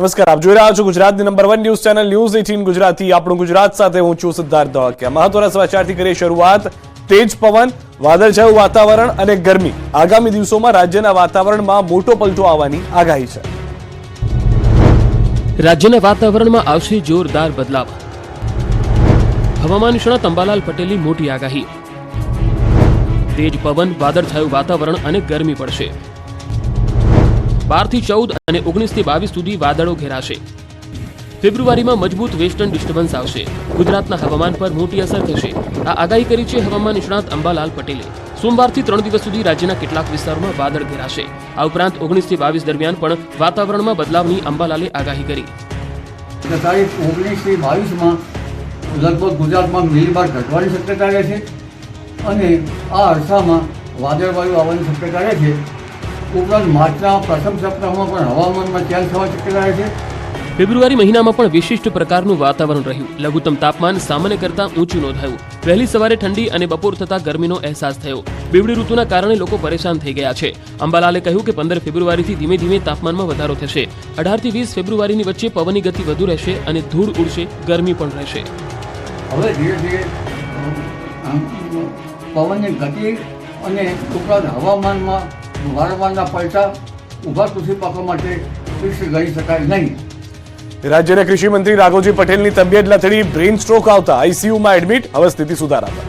નમસ્કાર, આપ જોઈ રહ્યા છો ગુજરાતની number one news channel news eighteen Gujarati. આપણું ગુજરાત સાથે હું છું સિદ્ધાર્થ ધોળકિયા. મહત્વના સમાચારથી કરીએ શરૂઆત. તેજ પવન, વાદળછાયું વાતાવરણ અને ગરમી. આગામી દિવસોમાં રાજ્યના વાતાવરણમાં મોટો પલટો આવવાની આગાહી છે. રાજ્યના વાતાવરણમાં આવશે જોરદાર બદલાવ. હવામાન નિષ્ણાત અંબાલાલ પટેલની મોટી આગાહી. તેજ પવન, વાદળછાયું વાતાવરણ અને ગરમી પડશે. બારથી ચૌદ અને ઓગણીસથી બાવીસ સુધી વાદળો ઘેરાશે. ફેબ્રુઆરીમાં મજબૂત વેસ્ટર્ન ડિસ્ટર્બન્સ આવશે. ગુજરાતના હવામાન પર મોટી અસર થશે. આ આગાહી કરી છે હવામાન નિષ્ણાત અંબાલાલ પટેલે. સોમવારથી ત્રણ દિવસ સુધી રાજ્યના કેટલાક વિસ્તારોમાં વાદળ ઘેરાશે. આ ઉપરાંત ઓગણીસથી બાવીસ દરમિયાન પણ વાતાવરણમાં બદલાવની અંબાલાલે આગાહી કરી. તારીખ બાવીસમાં લગભગ ગુજરાતમાં મિલીબાર ઘટવાની શક્યતા રહે છે અને આ અરસામાં વાદળવાયુ આવવાની શક્યતા રહે છે. ઉપરાંત માર્ચના પ્રથમ સપ્તાહમાં પણ હવામાનમાં ચેન્જ થવા શક્યતા રહે છે. ફેબ્રુઆરી મહિનામાં પણ વિશિષ્ટ પ્રકારનું વાતાવરણ રહ્યું. લઘુત્તમ તાપમાન સામાન્ય કરતાં ઊંચું નોંધાયું. વહેલી સવારે ઠંડી અને બપોર થતા ગરમીનો અહેસાસ થયો. બીવડી ઋતુના કારણે લોકો પરેશાન થઈ ગયા છે. અંબાલાલે કહ્યું કે પંદર ફેબ્રુઆરીથી ધીમે ધીમે તાપમાનમાં વધારો થશે. અઢારથી વીસ ફેબ્રુઆરીની વચ્ચે પવનની ગતિ વધુ રહેશે અને ધૂળ ઉડશે ગરમી પણ રહેશે. હવે ધીરે ધીરે પવનની ગતિ અને ઉપરાંત હવામાનમાં વારંવારના પલટા ઊભા કૃષિ પાકો માટે ગણી શકાય નહીં. રાજ્યના કૃષિ મંત્રી રાઘવજી પટેલની તબિયત લથડી બ્રેઇન સ્ટ્રોક આવતા આઈસીયુમાં એડમિટ હવે સ્થિતિ સુધારા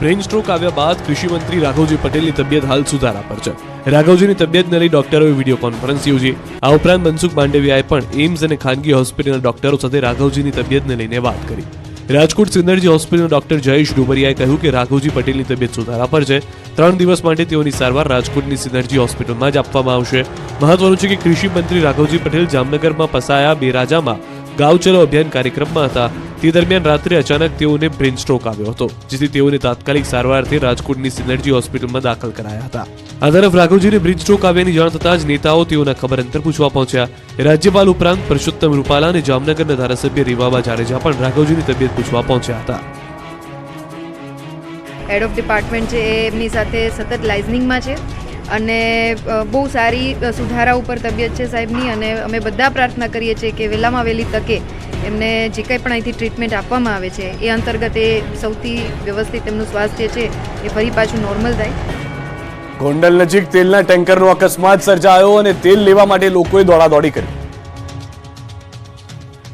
બ્રેઇન સ્ટ્રોક આવ્યા બાદ કૃષિ મંત્રી રાઘવજી પટેલની તબિયત હાલ સુધારા પર છે. રાઘવજીની તબિયતને લઈ ડોક્ટરોએ વીડિયો કોન્ફરન્સ યોજી. આ ઉપરાંત મનસુખ માંડવિયાએ પણ એમ્સ અને ખાનગી હોસ્પિટલના ડોક્ટરો સાથે રાઘવજીની તબિયતને લઈને વાત કરી. રાજકોટ સિનર્જી હોસ્પિટલના ડોક્ટર જયેશ ડુબરિયાએ કહ્યું કે રાઘવજી પટેલની તબિયત સુધારા પર છે. ત્રણ દિવસ માટે તેઓની સારવાર રાજકોટની સિનર્જી હોસ્પિટલમાં જ આપવામાં આવશે. મહત્વનું છે કે કૃષિ મંત્રી રાઘવજી પટેલ જામનગરમાં પસાયા બેરાજામાં ગાંવ અભિયાન કાર્યક્રમમાં હતા. તે દરમિયાન રાત્રે અચાનક તેઓને બ્રેન સ્ટ્રોક આવ્યો હતો, જેથી તેઓને તાત્કાલિક સારવારથી રાજકોટની સિનર્જી હોસ્પિટલમાં દાખલ કરાયા હતા. આ તરફ રાઘવજીને બ્રેન સ્ટ્રોક આવ્યાની જાણ થતાં જ નેતાઓ તેઓના ખબર અંતર પૂછવા પહોંચ્યા. રાજ્યપાલ ઉપરાંત પુરુષોત્તમ રૂપાલા અને જામનગરના ધારાસભ્ય રીવાબા જાડેજા પણ રાઘવજીની તબિયત પૂછવા પહોંચ્યા હતા. હેડ ઓફ ડિપાર્ટમેન્ટ છે એમની સાથે સતત લાઇઝનિંગમાં છે. અને બહુ સારી સુધારા ઉપર તબિયત છે સાહેબની અને અમે બધા પ્રાર્થના કરીએ છીએ કે વહેલામાં વહેલી તકે એમને જે કંઈ પણ અહીંથી ટ્રીટમેન્ટ આપવામાં આવે છે, એ અંતર્ગત એ સૌથી વ્યવસ્થિત એમનું સ્વાસ્થ્ય છે, એ ફરી પાછું નોર્મલ થાય. ગોંડલ નજીક તેલના ટેન્કરનો અકસ્માત સર્જાયો અને તેલ લેવા માટે લોકોએ દોડાદોડી કરી.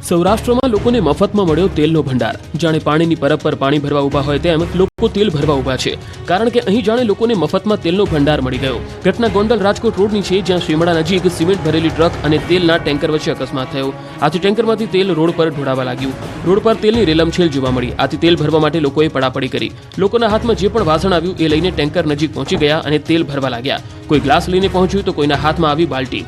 સૌરાષ્ટ્રમાં લોકોને મફતમાં મળ્યો તેલનો ભંડાર. જાણે પાણીની પરબ પર પાણી ભરવા ઊભા હોય તેમ લોકો તેલ ભરવા ઊભા છે. કારણ કે અહીં જાણે લોકોને મફતમાં તેલનો ભંડાર મળી ગયો. ઘટના ગોંડલ રાજકોટ રોડની છે, જ્યાં શિમડા નજીક સિમેન્ટ ભરેલી ટ્રક અને તેલના ટેન્કર વચ્ચે અકસ્માત થયો. આથી ટેન્કરમાંથી તેલ રોડ પર ઢોળાવા લાગ્યું. રોડ પર તેલની રેલમછેલ જોવા મળી. આથી તેલ ભરવા માટે લોકોએ પડાપડી કરી. લોકોના હાથમાં જે પણ વાસણ આવ્યું એ લઈને ટેન્કર નજીક પહોંચી ગયા અને તેલ ભરવા લાગ્યા. કોઈ ગ્લાસ લઈને પહોંચ્યું તો કોઈના હાથમાં આવી બાલ્ટી.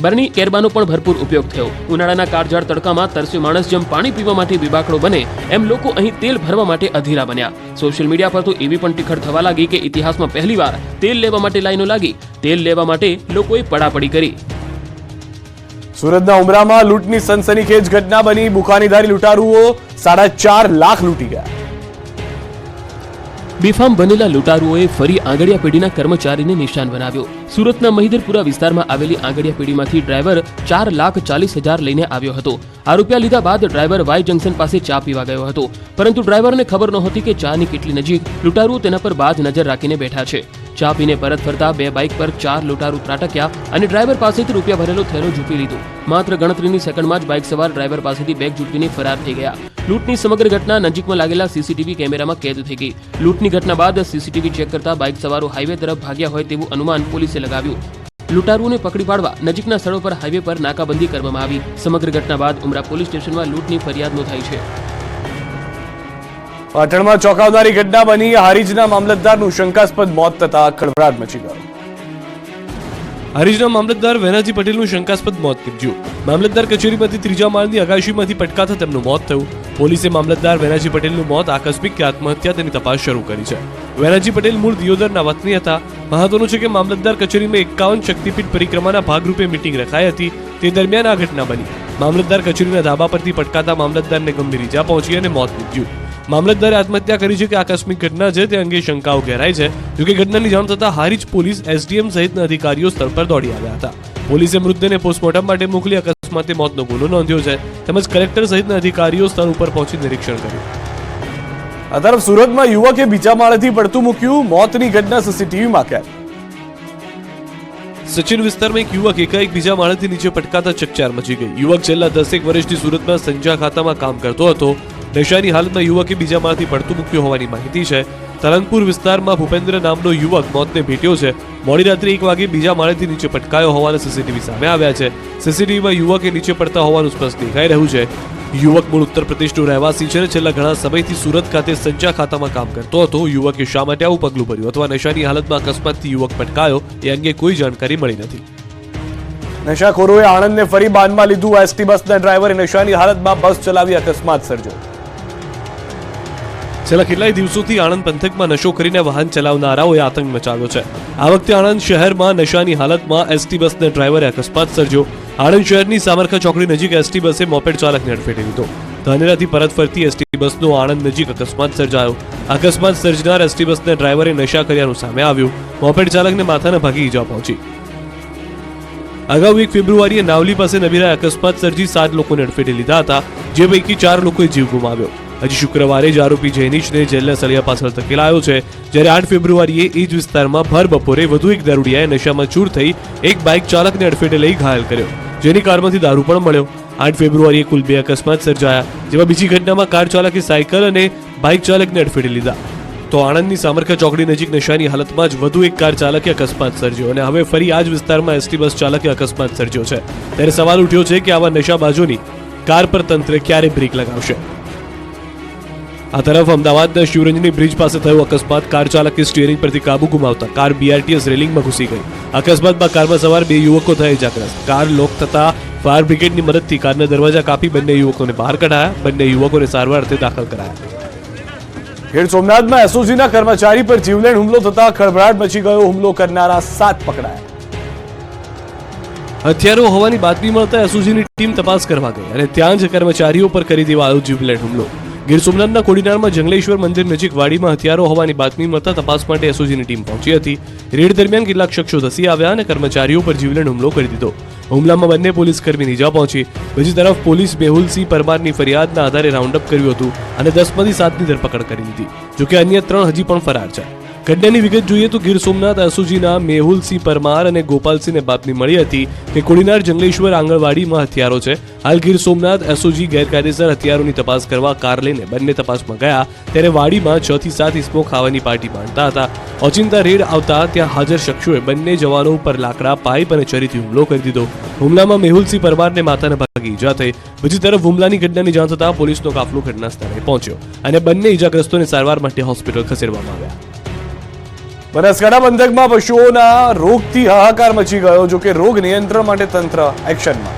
બરણી કેરબાનો પણ ભરપૂર ઉપયોગ થયો. ઉનાળાના કાળઝાળ તડકામાં તરસ્યો માણસ જેમ પાણી પીવા માટે બીબાકડો બને, એમ લોકો અહીં તેલ ભરવા માટે અધીરા બન્યા. સોશિયલ મીડિયા પર તો એવી પણ ટીખળ થવા લાગી કે ઇતિહાસમાં પહેલીવાર તેલ લેવા માટે લાઈનો લાગી. તેલ લેવા માટે લોકોએ પડાપડી કરી. સુરતના ઉમરામાં લૂંટની સનસનીખેજ ઘટના બની. બુખાનીધારી લૂંટારુઓ સાડા ચાર લાખ લૂંટી ગયા. બેફામ બનેલા લૂંટારુઓએ ફરી આંગડિયા પેઢીના કર્મચારીને નિશાન બનાવ્યો. સુરતના મહિધરપુરા વિસ્તારમાં આવેલી આંગડિયા પેઢીમાંથી ડ્રાઈવર ચાર લાખ ચાલીસ હજાર લઈને આવ્યો હતો. આ રૂપિયા લીધા બાદ ડ્રાઈવર વાય જંકશન પાસે ચા પીવા ગયો હતો. પરંતુ ડ્રાઈવરને ખબર નહોતી કે ચાની કેટલી નજીક લૂંટારુઓ તેના પર બાજ નજર રાખીને બેઠા છે. ચા પીને પરત ફરતા બે બાઇક પર ચાર લૂંટારૂ ત્રાટક્યા અને ડ્રાઈવર પાસેથી રૂપિયા ભરેલો થેલો ઝૂંટી લીધો. માત્ર ગણતરીની સેકન્ડમાં જ બાઇક સવાર ડ્રાઈવર પાસેથી બેગ ઝૂંટવીને ફરાર થઈ ગયા. લૂંટની સમગ્ર ઘટના નજીકમાં લાગેલા સીસીટીવી કેમેરામાં કેદ થઈ ગઈ. લૂંટની ઘટના બાદ સીસીટીવી ચેક કરતા બાઇક સવારો હાઈવે તરફ ભાગ્યા હોય તેવું અનુમાન પોલીસે લગાવ્યું. લૂંટારુઓને પકડી પાડવા નજીકના સ્થળો પર હાઈવે પર નાકાબંધી કરવામાં આવી. સમગ્ર ઘટના બાદ ઉમરા પોલીસ સ્ટેશનમાં લૂંટની ફરિયાદ નોંધાઈ છે. પાટણમાં ચોંકાવનારી ઘટના બની. હારીજના મામલતદારનું શંકાસ્પદ મોત થતા ખળભળાટ મચી ગયો. હારીજના મામલતદાર વેનાજી પટેલનું શંકાસ્પદ મોત નીપજ્યું. મામલતદાર કચેરીમાંથી ત્રીજા માળની અગાશીમાંથી પટકાતા તેમનું મોત થયું. પોલીસે મામલતદાર વેનાજી પટેલનું મોત આકસ્મિક કે આત્મહત્યા તેની તપાસ શરૂ કરી છે. વેનાજી પટેલ મૂળ દિયોદરના વતની હતા. મહત્વનું છે કે મામલતદાર કચેરીમાં એકાવન શક્તિપીઠ પરિક્રમાના ભાગરૂપે મિટિંગ રખાઈ હતી. તે દરમિયાન આ ઘટના બની. મામલતદાર કચેરીના ધાબા પરથી પટકાતા મામલતદારને ગંભીર ઈજા પહોંચી અને મોત નીપજ્યું. મામલતદારે આત્મહત્યા કરી છે કે આકસ્મિક ઘટના છે તે અંગે શંકાઓ ઘેરાય છે. જોકે ઘટનાની જાણ થતાં હારીજ પોલીસ એસડીએમ સહિતના અધિકારીઓ સ્થળ પર દોડી આવ્યા હતા. પોલીસે મૃતદેહને પોસ્ટમોર્ટમ માટે મોકલી અકસ્માતે મોતનો ગુનો નોંધ્યો છે. તેમજ કલેક્ટર સહિતના અધિકારીઓ સ્થળ ઉપર પહોંચી નિરીક્ષણ કર્યું. આ તરફ સુરતમાં યુવકે બીજા માળેથી પડતું મૂક્યું મોતની ઘટના સીસીટીવીમાં કેદ. સચિન વિસ્તારમાં એક યુવક એકાએક બીજા માળેથી નીચે પટકાતા ચકચાર મચી ગઈ. યુવક છેલ્લા દસેક વર્ષથી સુરતમાં સંજા ખાતામાં કામ કરતો હતો. નશાની હાલતમાં યુવકે બીજા માળથી પડતું મૂક્યું હોવાની માહિતી છે. તરંગપુર વિસ્તારમાં ભૂપેન્દ્ર નામનો યુવક મોતને ભેટ્યો છે. મોડી રાત્રે એક વાગે બીજા માળેથી નીચે પટકાયો હોવાના સીસીટીવી સામે આવ્યા છે. સીસીટીવીમાં યુવકે નીચે પડતા હોવાનું સ્પષ્ટ દેખાઈ રહ્યું છે. યુવક મૂળ ઉત્તર પ્રદેશનો રહેવાસી છે અને છેલ્લા ઘણા સમયથી સુરત ખાતે સંચા ખાતામાં કામ કરતો હતો. યુવકે શા માટે આવું પગલું ભર્યું અથવા નશાની હાલતમાં અકસ્માતથી યુવક પટકાયો એ અંગે કોઈ જાણકારી મળી નથી. નશાખોરોએ આણંદને ફરી બાનમાં લીધું. એસટી બસના ડ્રાઈવરે નશાની હાલતમાં બસ ચલાવી અકસ્માત સર્જ્યો. છેલ્લા કેટલાય દિવસોથી આણંદ પંથકમાં નશો કરીને વાહન ચલાવનારાઓએ આતંક મચાવ્યો છે. આ વખતે આણંદ શહેરમાં નશાની હાલતમાં એસટી બસના ડ્રાઈવરે અકસ્માત સર્જ્યો. આણંદ શહેરની સામરખા ચોકડી નજીક એસટી બસે મોપેડ ચાલકને અડફેટે લીધો. ધાનેરાથી પરત ફરતી એસટી બસનો આણંદ નજીક અકસ્માત સર્જાયો. અકસ્માત સર્જનાર એસટી બસના ડ્રાઈવરે નશા કર્યાનું સામે આવ્યું. મોપેડ ચાલકને માથાના ભાગે ઈજા પહોંચી. અગાઉ એક ફેબ્રુઆરીએ નાવલી પાસે નબીરાએ અકસ્માત સર્જી સાત લોકોને અડફેટે લીધા હતા. જે પૈકી ચાર લોકોએ જીવ ગુમાવ્યો. હજી શુક્રવારે જ આરોપી જૈનિશને જેલના સળિયા પાછળ ધકેલાયો છે. જ્યારે આઠ ફેબ્રુઆરીએ એ જ વિસ્તારમાં ભર બપોરે વધુ એક દારૂડિયાએ નશામાં ચૂર થઈ એક બાઇક ચાલકને અડફેટે લઈ ઘાયલ કર્યો. જેની કારમાંથી દારૂ પણ મળ્યો. આઠ ફેબ્રુઆરીએ કુલ બે અકસ્માત સર્જાયા, જેમાં બીજી ઘટનામાં કાર ચાલકે સાયકલ અને બાઇક ચાલકને અડફેટે લીધા. તો આણંદની સામરખા ચોકડી નજીક નશાની હાલતમાં જ વધુ એક કાર ચાલકે અકસ્માત સર્જ્યો અને હવે ફરી આ જ વિસ્તારમાં એસટી બસ ચાલકે અકસ્માત સર્જ્યો છે. ત્યારે સવાલ ઉઠ્યો છે કે આવા નશાબાજોની કાર પર તંત્ર ક્યારે બ્રેક લગાવશે? આ તરફ અમદાવાદના શિવરંજની બ્રિજ પાસે થયો અકસ્માત. કાર ચાલકે સ્ટીયરિંગ પરથી કાબુ ગુમાવતા કાર બીઆરટીએસ રેલિંગમાં ઘૂસી ગઈ. અકસ્માતમાં કારમાં સવાર બે યુવકો થયા ઇજાગ્રસ્ત. કાર લોક થતા ફાયર બ્રિગેડની મદદથી કારના દરવાજા કાપી બંને યુવકોને બહાર કઢાયા. બંને યુવકોને સારવાર અર્થે દાખલ કરાયા. ખેડ સોમનાથમાં એસઓજીના કર્મચારી પર જીવલેણ હુમલો થતા ખળભળાટ મચી ગયો. હુમલો કરનારા સાત પકડાયા. હથિયારો હોવાની બાતમી મળતા એસઓજીની ટીમ તપાસ કરવા ગઈ અને ત્યાં જ કર્મચારીઓ પર કરી દેવાયો જીવલેણ હુમલો. ગીર સોમનાથના કોડીનારમાં જંગલેશ્વર મંદિર નજીક વાડીમાં હથિયારો હોવાની બાતમી મળતા તપાસ માટે એસઓજીની ટીમ પહોંચી હતી. રેડ દરમિયાન કેટલાક શખ્સો ધસી આવ્યા અને કર્મચારીઓ પર જીવલેણ હુમલો કરી દીધો. હુમલામાં બંને પોલીસ કર્મીની ઇજા પહોંચી. બીજી તરફ પોલીસ મેહુલસિંહ પરમારની ફરિયાદના આધારે રાઉન્ડ અપ કર્યું હતું અને દસમાંથી સાતની ધરપકડ કરી દીધી, જોકે અન્ય ત્રણ હજી પણ ફરાર છે. ઘટનાની વિગત જોઈએ તો ગીર સોમનાથ એસઓજીના મેહુલસિંહ પરમાર અને ગોપાલસિંહને બાતમી મળી હતી કે કોડીનાર જંગલેશ્વર આંગણવાડીમાં હથિયારો છે. હાલ ગીર સોમનાથ એસઓજી ગેરકાયદેસર હથિયારોની તપાસ કરવા કાર લઈને બંને તપાસમાં ગયા. ત્યારે વાડીમાં છ થી સાત ઇસમો ખાવાની પાર્ટી માંડતા હતા. ઓચિંતા રેડ આવતા ત્યાં હાજર શખ્સોએ બંને જવાનો ઉપર લાકડા, પાઇપ અને ચરીથી હુમલો કરી દીધો. હુમલામાં મેહુલસિંહ પરમારને માથાના ભાગે ઈજા થઈ. બીજી તરફ હુમલાની ઘટનાની જાણ થતાં પોલીસનો કાફલો ઘટના સ્થળે પહોંચ્યો અને બંને ઈજાગ્રસ્તોને સારવાર માટે હોસ્પિટલ ખસેડવામાં આવ્યા. બનાસકાંઠા પંથકમાં પશુઓના રોગથી હાહાકાર મચી ગયો, જો કે રોગ નિયંત્રણ માટે તંત્ર એક્શનમાં.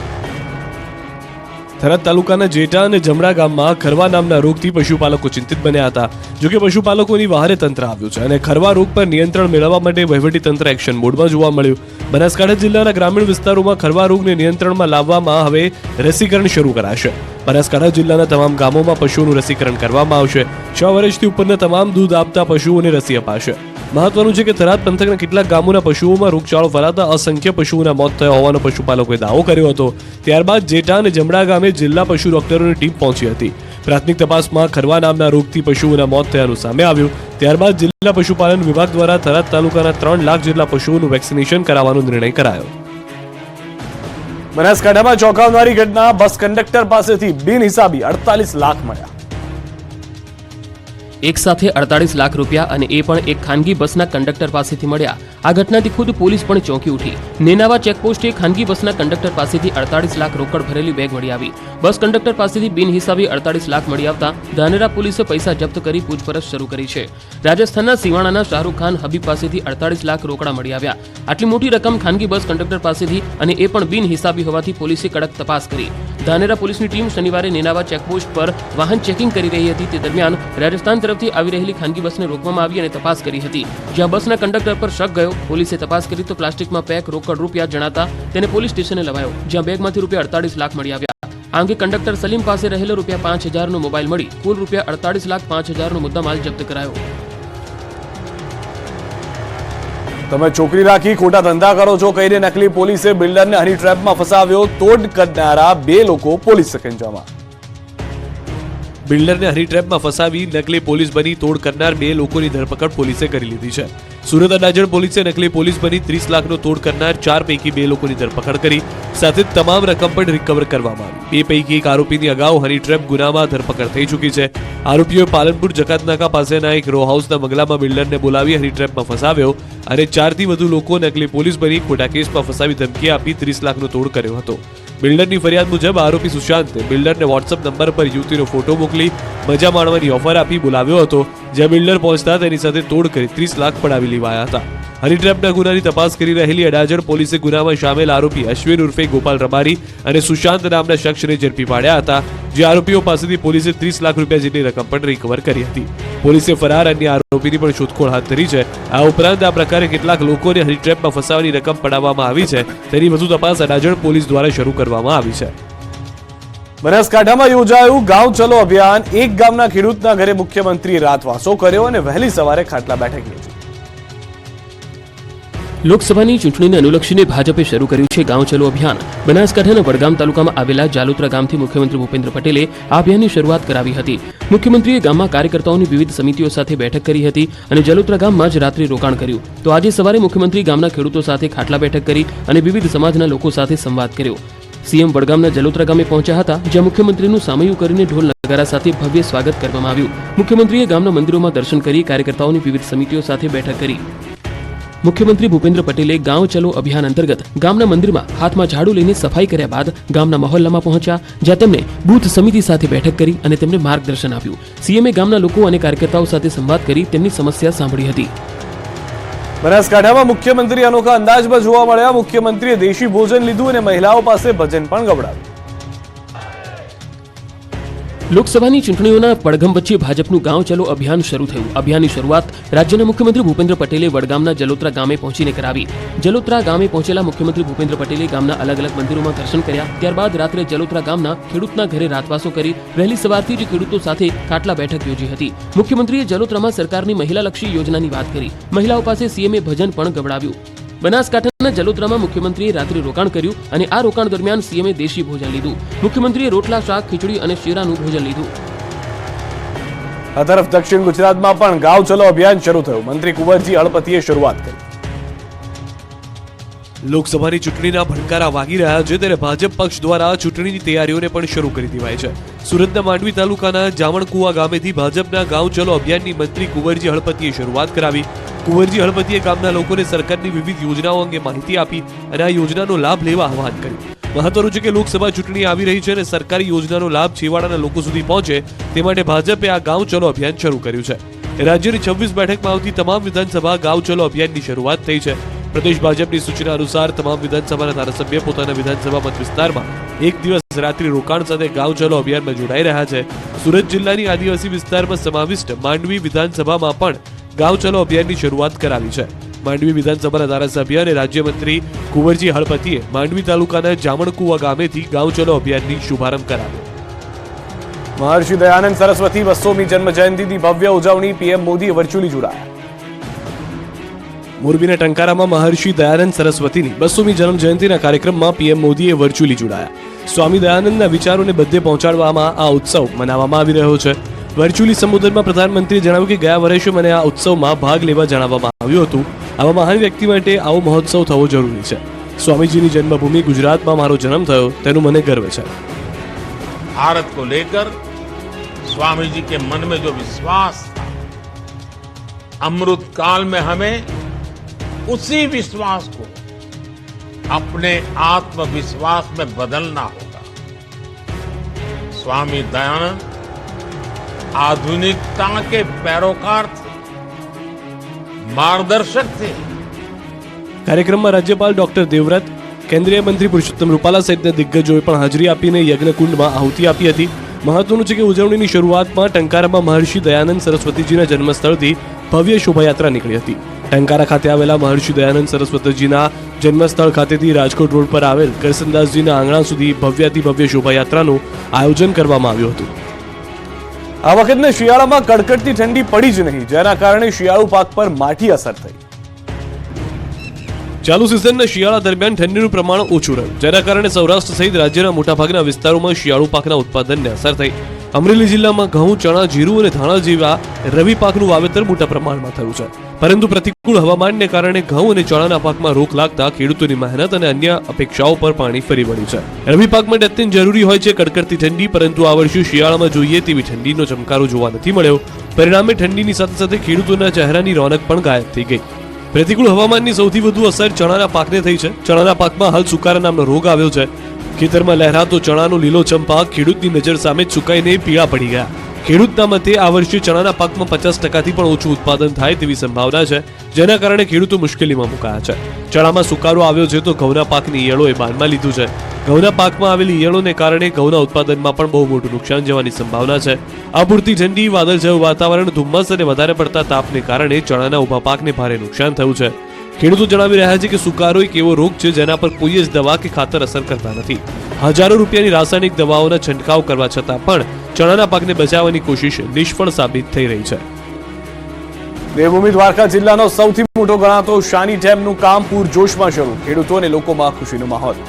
થરાદ તાલુકાના જેટા અને જમણા ગામમાં ખરવા નામના રોગથી પશુપાલકો ચિંતિત બન્યા હતા. જોકે પશુપાલકોની વહારે તંત્ર આવ્યું છે અને ખરવા રોગ પર નિયંત્રણ મેળવવા માટે વહીવટી તંત્ર એક્શન મોડમાં જોવા મળ્યું. બનાસકાંઠા જિલ્લાના ગ્રામીણ વિસ્તારોમાં ખરવા રોગને નિયંત્રણમાં લાવવામાં હવે રસીકરણ શરૂ કરાશે. બનાસકાંઠા જિલ્લાના તમામ ગામોમાં પશુઓનું રસીકરણ કરવામાં આવશે. છ વર્ષથી ઉપરના તમામ દૂધ આપતા પશુઓને રસી અપાશે. મહત્વનું છે કે થરાદ પંથકના કેટલાક ગામોના પશુઓમાં રોગચાળો ફેલાતા અસંખ્ય પશુઓના મોત થયા હોવાનો પશુપાલકોએ દાવો કર્યો હતો. ત્યારબાદ જેટા અને જમણા ગામે જિલ્લા પશુ ડોક્ટરોની ટીમ પહોંચી હતી. પ્રાથમિક તપાસમાં ખરવા નામના રોગથી પશુઓના મોત થયાનું સામે આવ્યું. ત્યારબાદ જિલ્લા પશુપાલન વિભાગ દ્વારા થરાદ તાલુકાના ત્રણ લાખ જેટલા પશુઓનું વેક્સિનેશન કરાવવાનો નિર્ણય કરાયો. બનાસકાંઠામાં ચોંકાવનારી ઘટના, બસ કંડક્ટર પાસેથી બિનહિસાબી અડતાલીસ લાખ મળ્યા. એક સાથે અડતાળીસ લાખ રૂપિયા અને એ પણ એક ખાનગી બસના કંડક્ટર પાસેથી મળ્યા. આ ઘટનાથી ખુદ પોલીસ પણ ચોંકી ઉઠી. નેનાવા ચેકપોસ્ટે ખાનગી બસના કંડક્ટર પાસેથી અડતાલીસ લાખ રોકડ ભરેલી બેગ મળી આવી. બસ કંડક્ટર પાસેથી બિનહિસાબી અડતાલીસ લાખ મળી આવતા ધાનેરા પોલીસે પૈસા જપ્ત કરી પૂછપરછ શરૂ કરી છે. રાજસ્થાનના સિવાણાના શાહરૂખ ખાન હબીબ પાસેથી અડતાલીસ લાખ રોકડા મળી આવ્યા. આટલી મોટી રકમ ખાનગી બસ કંડક્ટર પાસેથી અને એ પણ બિનહિસાબી હોવાથી પોલીસે કડક તપાસ કરી. ધાનેરા પોલીસની ટીમ શનિવારે નેનાવા ચેકપોસ્ટ પર વાહન ચેકિંગ કરી રહી હતી તે દરમિયાન રાજસ્થાન તરફથી આવી રહેલી ખાનગી બસને રોકવામાં આવી અને તપાસ કરી હતી. જ્યાં બસના કંડક્ટર પર શક ગયો પોલીસે તપાસ કરી તો પ્લાસ્ટિકમાં પેક, રોકડ રૂપિયા જણાતા તેને પોલીસ સ્ટેશને લવાયો, જ્યાં બેગમાંથી રૂપિયા અડતાલીસ લાખ મળી આવ્યા. આ અંગે કંડક્ટર સલીમ પાસે રહેલો રૂપિયા પાંચ હજારનો મોબાઈલ મળી, કુલ રૂપિયા અડતાલીસ લાખ પાંચ હજારનો મુદ્દામાલ જપ્ત કરાયો. તમે છોકરી રાખી, ખોટા ધંધા કરો છો કહીને નકલી પોલીસે બિલ્ડરને હની ટ્રેપમાં ફસાવ્યો, તોડ કરનારા બે લોકો પોલીસ સકંજામાં બિલ્ડરને હરીટ્રેપમાં ફસાવી નકલી પોલીસ બની તોડ કરનાર બે લોકોની ધરપકડ પોલીસે કરી લીધી છે. સુરત અડાજણ પોલીસે નકલી પોલીસ બની ત્રીસ લાખનો તોડ કરનાર ચાર પૈકી બે લોકોની ધરપકડ કરી, સાથે તમામ રકમ પણ રિકવર કરવામાં આવી. બે પૈકી એક આરોપીની અગાઉ હરીટ્રેપ ગુનામાં ધરપકડ થઈ ચૂકી છે. આરોપીઓએ પાલનપુર જકાતનાકા પાસેના એક રો હાઉસના બંગલામાં બિલ્ડરને બોલાવી હરીટ્રેપમાં ફસાવ્યો અને ચારથી વધુ લોકો નકલી પોલીસ બની ખોટા કેસમાં ફસાવી ધમકી આપી ત્રીસ લાખનો તોડ કર્યો હતો. બિલ્ડરની ફરિયાદ મુજબ આરોપી સુશાંતે બિલ્ડરને વોટ્સઅપ નંબર પર યુવતીનો ફોટો મોકલી મજા માણવાની ઓફર આપી બોલાવ્યો હતો. જ્યાં પહોંચતા તેની સાથે તોડ કરી ત્રીસ લાખ પડાવી લેવાયા હતા. હરિટ્રેપના ગુનાની તપાસ કરી રહેલી અડાજણ પોલીસે ગુનામાં સામેલ આરોપી અશ્વિન ઉર્ફે ગોપાલ રબારી અને સુશાંત નામના શખ્સને ઝડપી પાડ્યા હતા, જે આરોપીઓ પાસેથી પોલીસે ત્રીસ લાખ રૂપિયા જેટલી રકમ પણ રિકવર કરી હતી. પોલીસે ફરાર અન્ય આરોપીની પણ શોધખોળ હાથ ધરી છે. આ ઉપરાંત આ પ્રકારે કેટલાક લોકોને હરિટ્રેપમાં ફસાવાની રકમ પડાવવામાં આવી છે. તેની વધુ તપાસ અડાજણ પોલીસ દ્વારા શરૂ કરવામાં આવી છે. બનાસકાંઠામાં યોજાયું ગાંવ ચલો અભિયાન, એક ગામના ખેડૂતના ઘરે મુખ્યમંત્રીએ રાતવાસો કર્યો અને વહેલી સવારે ખાટલા બેઠક યોજી લોકસભાની ચૂંટણીને અનુલક્ષીને ભાજપે શરૂ કર્યું છે ગાંવ ચલો અભિયાન. બનાસકાંઠાના વડગામ તાલુકામાં આવેલા જાલોત્રા ગામથી મુખ્યમંત્રી ભૂપેન્દ્ર પટેલે આ અભિયાનની શરૂઆત કરાવી હતી. મુખ્યમંત્રીએ ગામમાં કાર્યકર્તાઓની વિવિધ સમિતિઓ સાથે બેઠક કરી હતી અને જલોત્રા ગામમાં જ રાત્રે રોકાણ કર્યું. તો આજે સવારે મુખ્યમંત્રી ગામના ખેડૂતો સાથે ખાટલા બેઠક કરી અને વિવિધ સમાજના લોકો સાથે સંવાદ કર્યો. સીએમ વડગામના જલોત્રા ગામે પહોંચ્યા હતા, જ્યાં મુખ્યમંત્રીનું સામયું કરીને ઢોલ નગારા સાથે ભવ્ય સ્વાગત કરવામાં આવ્યું. મુખ્યમંત્રીએ ગામના મંદિરોમાં દર્શન કરી કાર્યકર્તાઓની વિવિધ સમિતિઓ સાથે બેઠક કરી. મુખ્યમંત્રી ભૂપેન્દ્ર પટેલે ગાંવ ચલો અભિયાન અંતર્ગત ગામના મંદિરમાં હાથમાં ઝાડુ લઈને સફાઈ કર્યા બાદ ગામના મહોલ્લામાં પહોંચ્યા, જ્યાં તેમણે બૂથ સમિતિ સાથે બેઠક કરી અને તેમને માર્ગદર્શન આપ્યું. સીએમએ ગામના લોકો અને કાર્યકર્તાઓ સાથે સંવાદ કરી તેમની સમસ્યા સાંભળી હતી. બનાસકાંઠામાં મુખ્યમંત્રી અનોખા અંદાજમાં જોવા મળ્યા. મુખ્યમંત્રીએ દેશી ભોજન લીધું અને મહિલાઓ પાસે ભજન પણ ગવડાવ્યું. લોકસભાની ચૂંટણીઓના પડઘમ વચ્ચે ભાજપનું ગાંવ ચલો અભિયાન શરૂ થયું. અભિયાનની શરૂઆત રાજ્યના મુખ્યમંત્રી ભૂપેન્દ્ર પટેલે વડગામના જલોત્રા ગામે પહોંચીને કરાવી. જલોત્રા ગામે પહોંચેલા મુખ્યમંત્રી ભૂપેન્દ્ર પટેલે ગામના અલગ અલગ મંદિરોમાં દર્શન કર્યા. ત્યારબાદ રાત્રે જલોત્રા ગામના ખેડૂતના ઘરે રાતવાસો કરી વહેલી સવારથી જ ખેડૂતો સાથે ખાટલા બેઠક યોજી હતી. મુખ્યમંત્રીએ જલોત્રામાં સરકારની મહિલાલક્ષી યોજનાની વાત કરી. મહિલાઓ પાસે સીએમએ ભજન પણ ગવડાવ્યું. બનાસકાંઠાના જલોદરામાં મુખ્યમંત્રીએ રાત્રે રોકાણ કર્યું અને આ રોકાણ દરમિયાન સીએમએ દેશી ભોજન લીધું. મુખ્યમંત્રીએ રોટલા શાક ખીચડી અને શીરાનું ભોજન લીધું. આ તરફ દક્ષિણ ગુજરાતમાં પણ ગાંવ ચલો અભિયાન શરૂ થયું. મંત્રી કુંવરજી અળપતિએ શરૂઆત કરી. લોકસભાની ચૂંટણીના ભણકારા વાગી રહ્યા છે ત્યારે ભાજપ પક્ષ દ્વારા ચૂંટણીની તૈયારીઓને પણ શરૂ કરી દેવાય છે. સુરતના માંડવી તાલુકાના જામણકુવા ગામેથી ભાજપના ગાંવ ચલો અભિયાનની મંત્રી કુંવરજી હળપતિએ શરૂઆત કરાવી. કુંવરજી હળપતિએ ગામના લોકોને સરકારની વિવિધ યોજનાઓ અંગે માહિતી આપી અને આ યોજનાનો લાભ લેવા આહવાન કર્યું. મહત્વનું છે કે લોકસભા ચૂંટણી આવી રહી છે અને સરકારી યોજનાનો લાભ છેવાડાના લોકો સુધી પહોંચે તે માટે ભાજપે આ ગાંવ ચલો અભિયાન શરૂ કર્યું છે. રાજ્યની છવ્વીસ બેઠકમાં આવતી તમામ વિધાનસભા ગાંવ ચલો અભિયાનની શરૂઆત થઈ છે. પ્રદેશ ભાજપની સૂચના અનુસાર તમામ વિધાનસભાના ધારાસભ્ય પોતાના વિધાનસભા મત વિસ્તારમાં એક દિવસ રાત્રિ રોકાણ સાથે ગાંવ ચલો અભિયાનમાં જોડાઈ રહ્યા છે. સુરત જિલ્લાની આદિવાસી વિસ્તારમાં સમાવિષ્ટ માંડવી વિધાનસભામાં પણ ગાંવ ચલો અભિયાનની શરૂઆત કરાવી છે. માંડવી વિધાનસભાના ધારાસભ્ય અને રાજ્યમંત્રી કુંવરજી હળપતિએ માંડવી તાલુકાના જામણકુવા ગામેથી ગાંવ ચલો અભિયાનની શુભારંભ કરાવ્યો. મહર્ષિ દયાનંદ સરસ્વતી બસોમી જન્મ જયંતિની ભવ્ય ઉજવણી પીએમ મોદી વર્ચ્યુઅલી જોડાયા. મોરબીના ટંકારામાં મહર્ષિ દયાનંદ સરસ્વતીની બસોમી જન્મ જયંતિના કાર્યક્રમમાં પીએમ મોદીએ વર્ચ્યુઅલી જોડાયા સ્વામી દયાનંદના વિચારોને બધે પહોંચાડવામાં આ ઉત્સવ મનાવવામાં આવી રહ્યો છે વર્ચ્યુઅલી સંબોધનમાં પ્રધાનમંત્રીએ જણાવ્યું કે ગયા વર્ષે મને આ ઉત્સવમાં ભાગ લેવા જણાવવામાં આવ્યું હતું આવા મહાન વ્યક્તિ માટે આવો મહોત્સવ થવો જરૂરી છે સ્વામીજીની જન્મભૂમિ ગુજરાતમાં મારો જન્મ થયો તેનું મને ગર્વ છે भारत को लेकर स्वामी जी के मन में जो विश्वास था अमृत काल में हमें उसी विश्वास को अपने आत्मविश्वास में बदलना होगा स्वामी दयानंद आधुनिकता के पैरोकार थे मार्गदर्शक थे કાર્યક્રમમાં રાજ્યપાલ ડોક્ટર દેવવ્રત કેન્દ્રીય મંત્રી પુરુષોત્તમ રૂપાલા સહિતના દિગ્ગજોએ પણ હાજરી આપીને યજ્ઞકુંડમાં આહુતિ આપી હતી મહત્વનું છે કે ઉજવણીની શરૂઆતમાં ટંકારામાં મહર્ષિ દયાનંદ સરસ્વતીજીના જન્મસ્થળથી ભવ્ય શોભાયાત્રા નીકળી હતી ટંકારા ખાતે આવેલા મહર્ષિ દયાનંદ સરસ્વતીજીના જન્મસ્થળ ખાતેથી રાજકોટ રોડ પર આવેલ કરસનદાસજીના આંગણા સુધી ભવ્યાતિ ભવ્ય શોભાયાત્રાનું આયોજન કરવામાં આવ્યું હતું. આ વખતને શિયાળામાં કડકડતી ઠંડી પડી જ નહીં, જેના કારણે શિયાળુ પાક પર માઠી અસર થઈ. ચાલુ સિઝનના શિયાળા દરમિયાન ઠંડીનું પ્રમાણ ઓછું રહ્યું, જેના કારણે સૌરાષ્ટ્ર સહિત રાજ્યના મોટાભાગના વિસ્તારોમાં શિયાળુ પાકના ઉત્પાદનને અસર થઈ. અમરેલી જિલ્લામાં ઘઉં, ચણા, જીરું અને ધાણા જેવા રવિ પાકનું વાવેતર મોટા પ્રમાણમાં થયું છે. પરંતુ પ્રતિકૂળ હવામાનને કારણે ઘઉં અને ચણાના પાકમાં રોગ લાગતા ખેડૂતોની મહેનત અને અન્ય અપેક્ષાઓ પર પાણી ફરી વળ્યું છે. રવિ પાક માટે અત્યંત જરૂરી હોય છે કડકડતી ઠંડી, પરંતુ આ વર્ષે શિયાળામાં જોઈએ તેવી ઠંડીનો ચમકારો જોવા નથી મળ્યો. પરિણામે ઠંડીની સાથે સાથે ખેડૂતોના ચહેરાની રોનક પણ ગાયબ થઈ ગઈ. પ્રતિકૂળ હવામાનની સૌથી વધુ અસર ચણાના પાકને થઈ છે. ચણાના પાકમાં હાલ સુકારા નામનો રોગ આવ્યો છે. ખેતરમાં લહેરાતો ચણાનો લીલોછમ પાક ખેડૂતની નજર સામે ચૂકાઈને પીળા પડી ગયા. ખેડૂતના મતે આ વર્ષે ચણાના પાકમાં પચાસ ટકાથી પણ ઓછું ઉત્પાદન થાય તેવી સંભાવના છે, જેના કારણે ખેડૂતો મુશ્કેલીમાં મુકાયા છે. ચણામાં સુકારો આવ્યો છે તો ઘઉંના પાકની ઈયળોએ બાનમાં લીધું છે. ઘઉંના પાકમાં આવેલી ઈયળોને કારણે ઘઉંના ઉત્પાદનમાં પણ બહુ મોટું નુકસાન જવાની સંભાવના છે. અપૂરતી ઠંડી, વાદળછાયું વાતાવરણ, ધુમ્મસ અને વધારે પડતા તાપને કારણે ચણાના ઊભા પાકને ભારે નુકસાન થયું છે. ખેડૂતો જણાવી રહ્યા છે કે સુકારો એક એવો રોગ છે જેના પર કોઈ જ દવા કે ખાતર અસર કરતા નથી. હજારો રૂપિયાની રાસાયણિક દવાઓના છંટકાવ કરવા છતાં પણ ચણાના પાકને બચાવવાની કોશિશ નિષ્ફળ સાબિત થઈ રહી છે. દેવભૂમિ દ્વારકા જિલ્લાનો સૌથી મોટો ગણાતો શાની ડેમનું કામ પૂરજોશમાં શરૂ. ખેડૂતો અને લોકોમાં ખુશીનો માહોલ.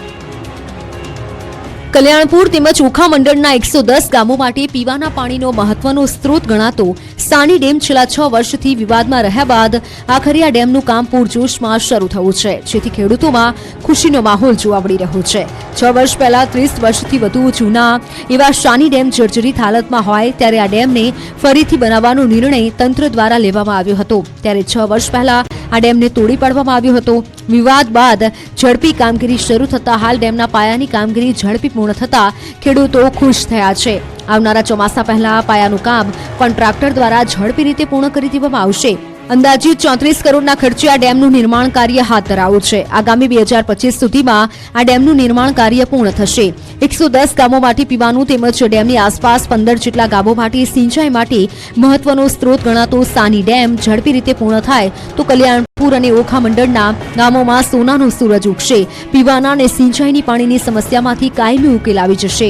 કલ્યાણપુર તેમજ ઓખા મંડળના એકસો દસ ગામો માટે પીવાના પાણીનો મહત્વનો સ્ત્રોત ગણાતો સાની ડેમ છેલ્લા છ વર્ષથી વિવાદમાં રહ્યા બાદ આખરે આ ડેમનું કામ પૂરજોશમાં શરૂ થયું છે, જેથી ખેડૂતોમાં ખુશીનો માહોલ જોવા મળી રહ્યો છે. છ વર્ષ પહેલા ત્રીસ વર્ષથી વધુ જૂના એવા સાની ડેમ જર્જરિત હાલતમાં હોય ત્યારે આ ડેમને ફરીથી બનાવવાનો નિર્ણય તંત્ર દ્વારા લેવામાં આવ્યો હતો. ત્યારે છ વર્ષ પહેલા આ ડેમને તોડી પાડવામાં આવ્યો હતો. વિવાદ બાદ ઝડપી કામગીરી શરૂ થતા હાલ ડેમના પાયાની કામગીરી ઝડપી પૂર્ણ થતા ખેડૂતો ખુશ થયા છે. આવનારા ચોમાસા પહેલા પાયાનું કામ કોન્ટ્રાક્ટર દ્વારા ઝડપી રીતે પૂર્ણ કરી દેવામાં આવશે. અંદાજિત ચોત્રીસ કરોડના ખર્ચે આ ડેમનું નિર્માણ કાર્ય હાથ ધરાયું છે. આગામી બે હજાર પચીસ સુધીમાં આ ડેમનું નિર્માણ કાર્ય પૂર્ણ થશે. એકસો દસ ગામો માટે પીવાનું તેમજ ડેમની આસપાસ પંદર જેટલા ગામો માટે સિંચાઈ માટે મહત્વનો સ્ત્રોત ગણાતો સાની ડેમ ઝડપી રીતે પૂર્ણ થાય તો કલ્યાણપુર અને ઓખા મંડળના ગામોમાં સોનાનો સૂરજ ઉગશે. પીવાના અને સિંચાઈની પાણીની સમસ્યામાંથી કાયમી ઉકેલ આવી જશે.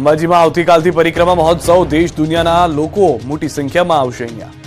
અંબાજીમાં આવતીકાલથી પરિક્રમા મહોત્સવ. દેશ દુનિયાના લોકો મોટી સંખ્યામાં આવશે અહીંયા.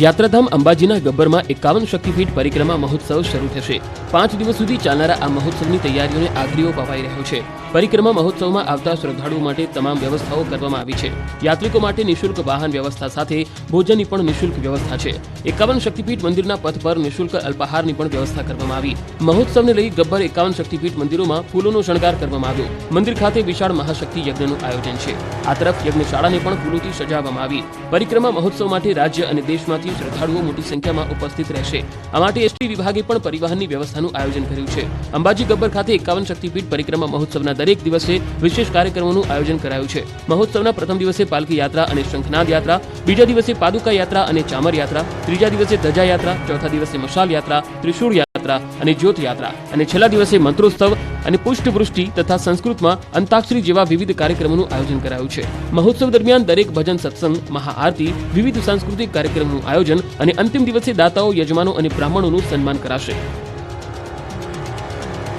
યાત્રાધામ અંબાજીના ગબ્બરમાં એકાવન શક્તિપીઠ પરિક્રમા મહોત્સવ શરૂ થશે. પાંચ દિવસ સુધી ચાલનારા આ મહોત્સવની તૈયારીઓને આગરીઓ પવાઈ રહ્યો છે. પરિક્રમા મહોત્સવમાં આવતા શ્રદ્ધાળુઓ માટે તમામ વ્યવસ્થાઓ કરવામાં આવી છે. યાત્રિકો માટે નિઃશુલ્ક વાહન વ્યવસ્થા સાથે ભોજનની પણ નિઃશુલ્ક વ્યવસ્થા છે. એકાવન શક્તિપીઠ મંદિરના પથ પર નિઃશુલ્ક અલ્પાહારની પણ વ્યવસ્થા કરવામાં આવી. મહોત્સવને લઈ ગબ્બર એકાવન શક્તિપીઠ મંદિરોમાં ફૂલોનો શણગાર કરવામાં આવ્યો. મંદિર ખાતે વિશાળ મહાશક્તિ યજ્ઞનું આયોજન છે. આ તરફ યજ્ઞશાળાને પણ ફૂલોથી સજાવવામાં આવી. પરિક્રમા મહોત્સવ માટે રાજ્ય અને દેશમાંથી શ્રદ્ધાળુઓ મોટી સંખ્યામાં ઉપસ્થિત રહેશે. આ માટે એસટી વિભાગે પણ પરિવહનની વ્યવસ્થાનું આયોજન કર્યું છે. અંબાજી ગબ્બર ખાતે એકાવન શક્તિપીઠ પરિક્રમા મહોત્સવના દરેક દિવસે વિશેષ કાર્યક્રમોનું આયોજન કરાયું છે. મહોત્સવના પ્રથમ દિવસે પાલકી યાત્રા અને શંખનાદ યાત્રા, બીજા દિવસે પાદુકા યાત્રા અને ચામર યાત્રા, ત્રીજા દિવસે ધજા યાત્રા, ચોથા દિવસે મશાલ યાત્રા, ત્રિશૂળ યાત્રા અને જ્યોત યાત્રા. અને છેલ્લા દિવસે મંત્રોત્સવ અને પુષ્ટવૃષ્ટિ તથા સંસ્કૃતમાં અંતાક્ષરી જેવા વિવિધ કાર્યક્રમોનું આયોજન કરાયું છે. મહોત્સવ દરમિયાન દરેક ભજન સત્સંગ, મહાઆરતી, વિવિધ સાંસ્કૃતિક કાર્યક્રમનું આયોજન અને અંતિમ દિવસે દાતાઓ, યજમાનો અને બ્રાહ્મણોનું સન્માન કરાશે.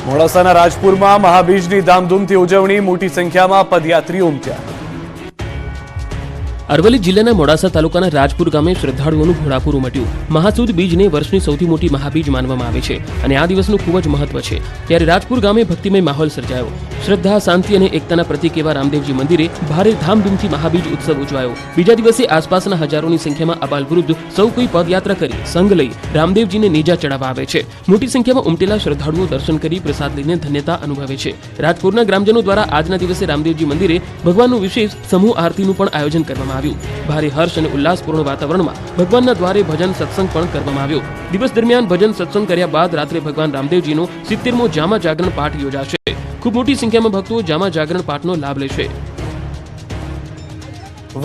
મોડાસાના રાજપુરમાં મહાબીજની ધામધૂમથી ઉજવણી મોટી સંખ્યામાં પદયાત્રીઓ ઉમટ્યા. અરવલ્લી જિલ્લાના મોડાસા તાલુકાના રાજપુર ગામે શ્રદ્ધાળુઓનું ઘોડાપુર ઉમટ્યું. મહાસુદ બીજને વર્ષની સૌથી મોટી મહાબીજ માનવામાં આવે છે અને આ દિવસનું ખૂબ જ મહત્વ છે. ત્યારે રાજપુર ગામે ભક્તિમય માહોલ સર્જાયો. શ્રદ્ધા, શાંતિ અને એકતાના પ્રતિક એવા રામદેવજી મંદિરે ભારે ધામધૂમથી મહાબીજ ઉત્સવ ઉજવાયો. બીજા દિવસે આસપાસના હજારોની સંખ્યામાં અબાલ વૃદ્ધ સૌ કોઈ પદયાત્રા કરી સંઘ લઈ રામદેવજીને નેજા ચડાવવા આવે છે. મોટી સંખ્યામાં ઉમટેલા શ્રદ્ધાળુઓ દર્શન કરી પ્રસાદ લઈને ધન્યતા અનુભવે છે. રાજપુરના ગ્રામજનો દ્વારા આજના દિવસે રામદેવજી મંદિરે ભગવાનનું વિશેષ સમૂહ આરતીનું પણ આયોજન કરવામાં આવ્યું. ભારે હર્ષ અને ઉલ્લાસપૂર્ણ વાતાવરણમાં ભગવાનના દ્વારે ભજન સત્સંગ પણ કરવામાં આવ્યો. દિવસ દરમિયાન ભજન સત્સંગ કર્યા બાદ રાત્રે ભગવાન રામદેવજીનો સિત્તેરમો જામા જાગરણ પાઠ યોજાશે. ખૂબ મોટી સંખ્યામાં ભક્તો જામા જાગરણ પાઠનો લાભ લેશે.